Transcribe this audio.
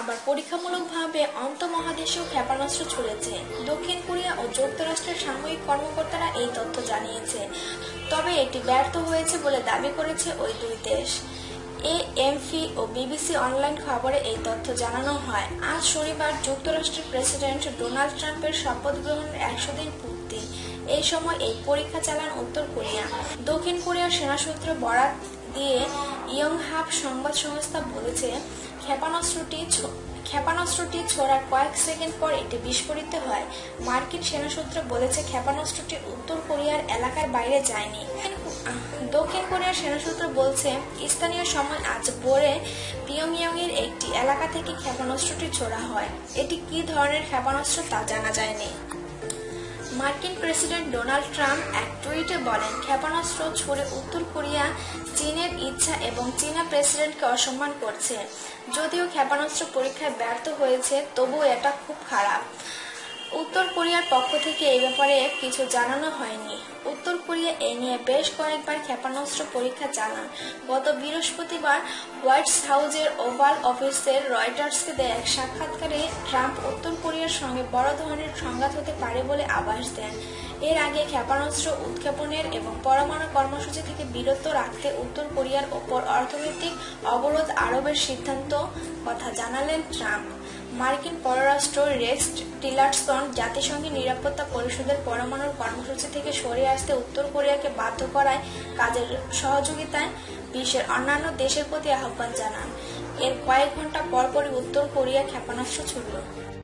আবার পরীক্ষামূলকভাবে অন্তমহাদেশেও ক্ষেপণাস্ত্র ছুড়েছে। দক্ষিণ কোরিয়া ও যুক্তরাষ্ট্রের সামরিক কর্মকর্তারা এই তথ্য জানিয়েছে। তবে এটি ব্যর্থ হয়েছে বলে দাবি করেছে ওই দুই দেশ। এ এএমপি ও বিবিসি অনলাইন খবরে এই তথ্য জানানো হয়। আজ শনিবার যুক্তরাষ্ট্রের প্রেসিডেন্ট ডোনাল্ড ট্রাম্পের শপথ গ্রহণের একশো দিন পূর্তি। এই সময় এই পরীক্ষা চালান উত্তর কোরিয়া। দক্ষিণ কোরিয়ার সেনাসূত্র বরাত দিয়ে ইয়ংহাপ সংবাদ সংস্থা বলেছে ক্ষেপণাস্ত্রটি ক্ষেপণাস্ত্রটি ছোড়ার কয়েক সেকেন্ড পর এটি বিস্ফোরিত হয়। মার্কিন সেনাসূত্র বলেছে ক্ষেপণাস্ত্রটি উত্তর কোরিয়ার এলাকার বাইরে যায়নি। দক্ষিণ কোরিয়ার সেনাসূত্র বলছে, স্থানীয় সময় আজ ভোরে পিয়ংইয়ং এর একটি এলাকা থেকে ক্ষেপণাস্ত্রটি ছোড়া হয়। এটি কি ধরনের ক্ষেপণাস্ত্র তা জানা যায়নি। মার্কিন প্রেসিডেন্ট ডোনাল্ড ট্রাম্প এক টুইটে বলেন, ক্ষেপণাস্ত্র ছড়ে উত্তর কোরিয়া, চীনের ইচ্ছা এবং চীনা প্রেসিডেন্টকে অসম্মান করছে। যদিও ক্ষেপণাস্ত্র পরীক্ষায় ব্যর্থ হয়েছে, তবুও এটা খুব খারাপ। উত্তর কোরিয়ার পক্ষ থেকে এই ব্যাপারে কিছু জানানো হয়নি। উত্তর কোরিয়া এ নিয়ে বেশ কয়েকবার ক্ষেপণাস্ত্র পরীক্ষা চালান। গত বৃহস্পতিবার হোয়াইট হাউজের ওভাল অফিসের রয়টার্সকে দেয় এক সাক্ষাৎকারে ট্রাম্প উত্তর কোরিয়ার সঙ্গে বড় ধরনের সংঘাত হতে পারে বলে আভাস দেন। এর আগে ক্ষেপণাস্ত্র উৎক্ষেপণের এবং পরমাণু কর্মসূচি থেকে বিরত রাখতে উত্তর কোরিয়ার ওপর অর্থনৈতিক অবরোধ আরোপের সিদ্ধান্ত কথা জানালেন ট্রাম্প। মার্কিন পররাষ্ট্র রেক্স টিলারসন জাতিসংঘের নিরাপত্তা পরিষদের পরমাণু কর্মসূচি থেকে সরে আসতে উত্তর কোরিয়াকে বাধ্য করায় কাজের সহযোগিতায় বিশ্বের অন্যান্য দেশের প্রতি আহ্বান জানান। এর কয়েক ঘণ্টা পরপরই উত্তর কোরিয়া ক্ষেপণাস্ত্র ছুড়ল।